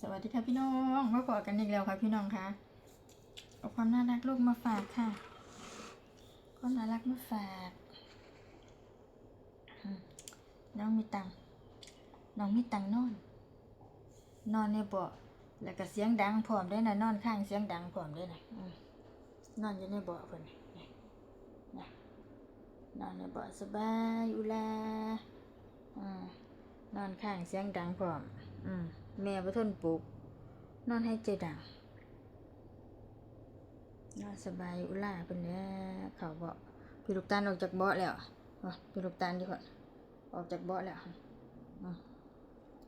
สวัสดีค่ะพี่น้องมาพบกันอีกแล้วค่ะพี่น้องคะเอาความน่ารักลูกมาฝากค่ะความน่ารักมาฝากน้องมีตังน้องมีตังนอน นอนในเบาะแล้วก็เสียงดังพร้อมด้วยนะนอนข้างเสียงดังพร้อมด้วยนะนอนอยู่ในเบาะเพิ่นนี่นี่นะนอนในเบาะสบายอุลาอืมนอนข้างเสียงดังพร้อม อืม แม่บ่ทนปลุก นอนให้ใจดังนอนสบายอุล่าเป็นเนี้ยเขาเบาะพี่ลูกตาลออกจากเบาะแล้วอะพี่ลูกตาลดีกว่าออกจากเบาะแล้ว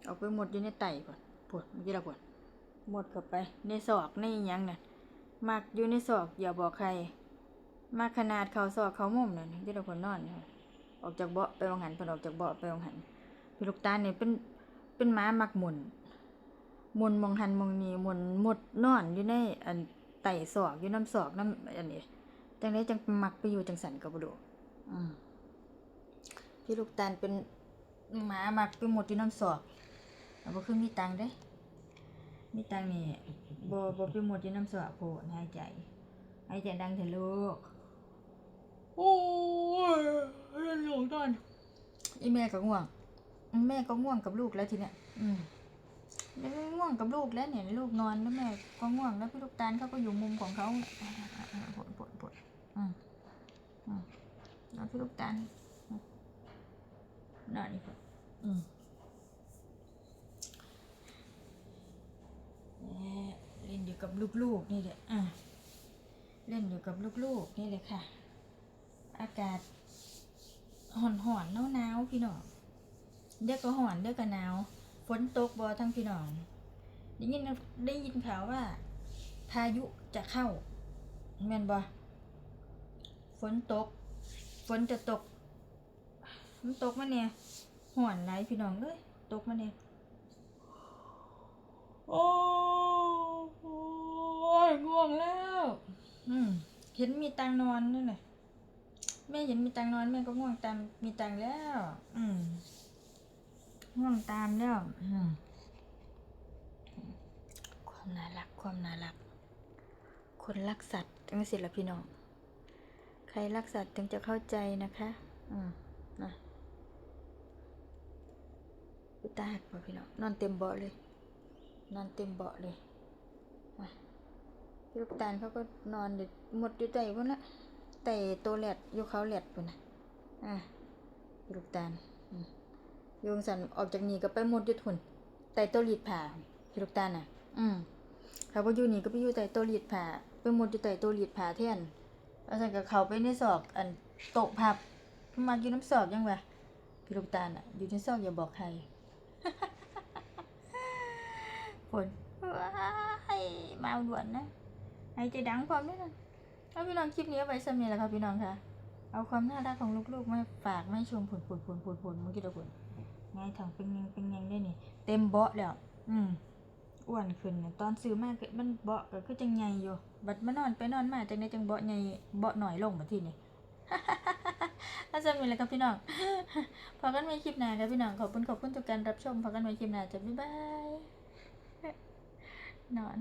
ออกไปหมดอยู่ในไตก่อนปวดเมื่อกี้เราปวดหมดเข้าไป ในศอกในยังน่ะมักอยู่ในศอกอย่าบอกใคร มากขนาดเขาศอกเขามุมนั่นที่เราคนนอนนี่ค่ะออกจากเบาะไปวางหันเพิ่นออกจากเบาะไปวางหันพี่ลูกตาเนี่ยเป็นเป็นม้ามักหมุน มุนมองหันมองนี้หมุนหมดนอนอยู่ในอันไต่ศอกอยู่น้ำศอกน้ำอันนี้จังไดจังมักไปอยู่จังสันกับบ่ดูอืมพี่ลูกตาลเป็นหมามักไปหมดอยู่น้ำศอกเอาบ่คือมีตังค์เด้ มีตังค์นี่บ่บ่ไปหมดอยู่น้ำศอกโพดหายใจหายใจดังเถอะลูกโอ้ยเล่นหลงตอนอีแม่ก็ง่วง แม่ก็ง่วงกับลูกแล้วทีเนี้ยอืม แล้วก็ง่วงกับลูกแล้วเนี่ยลูกนอนแล้วแม่ก็ง่วงแล้วพี่ลูกตาลเขาก็อยู่มุมของเขาปวดปวดปวดอืมอืมแล้วพี่ลูกตาลนอนนี่ปวดอืมเนี่ยเล่นอยู่กับลูกๆนี่แหละอะเล่นอยู่กับลูกๆนี่เลยค่ะ อากาศห่อนๆหนาวๆพี่น้องเดี๋ยวก็ห่อนเดี๋ยวก็หนาว ฝนตกบ่ทั้งพี่น้อง ได้ยินได้ยินข่าวว่า พายุจะเข้าแม่นบ่ฝนตก ฝนจะตกฝนตกมาเนี่ยห่อนไหลายพี่น้องเลยตกมาเนี่ยโอ้ยง่วงแล้ว อืมเห็นมีตังนอนนั่นแหละแม่เห็นมีตังนอนแม่ก็ง่วงตามมีตังแล้ว อืม ง่วงตามแล้วอืมความน่ารัก ความน่ารัก คนรักสัตว์จังสิละพี่น้อง ใครรักสัตว์ถึงจะเข้าใจนะคะ อืมนะอุยตาหักป่ะพี่น้อง นอนเต็มเบาะเลย นอนเต็มเบาะเลยมาพี่ลูกตาลเขาก็นอนเด็ดหมดอยู่ใจพุ่นละแต่ตัวแหลดอยู่เขาแหลดพุ่นนะอะพี่ลูกตาลอืมโยงสันออกจากนี่ก็ไปหมดยุดหุ่นไตโตลีดผ่าพี่ลูกตาน่ะ อืมเขาก็อยู่นี่ก็ไปอยู่ไตโตลีดผ่าไปหมดอยู่ไตโตลีดผ่าแทนแล้วสันก็เขาไปในศอกอันโตะพับมาอยู่น้ำศอกยังวะพี่ลูกตาน่ะ อยู่ในศอกอย่าบอกใครฝนว้ายมาด่วนนะหายใจดังพร้อมด้วยนะเอาพี่น้องคลิปนี้ไว้สำเนียแหละค่ะพี่น้องคะเอาความน่ารักของลูกๆมาฝากไม่ชมผลผลผลผลผลเมื่อกี้เราผล ง่ายถังเป็นยังเป็นยังได้นี่ เต็มเบาะแล้ว อืมอ้วนขึ้นตอนซื้อมาก็มันเบาะก็คือจังใหญ่อยู่ บัดมานอนไปนอนมาจังได้จังเบาะใหญ่เบาะหน่อยลงมาที่นี่ถ้าจะมีอะไรกับพี่น้อง พอกันไว้คลิปหน้าครับพี่น้อง ขอบคุณขอบคุณทุกการรับชม พอกันไว้คลิปหน้าจะบ๊ายบาย นอน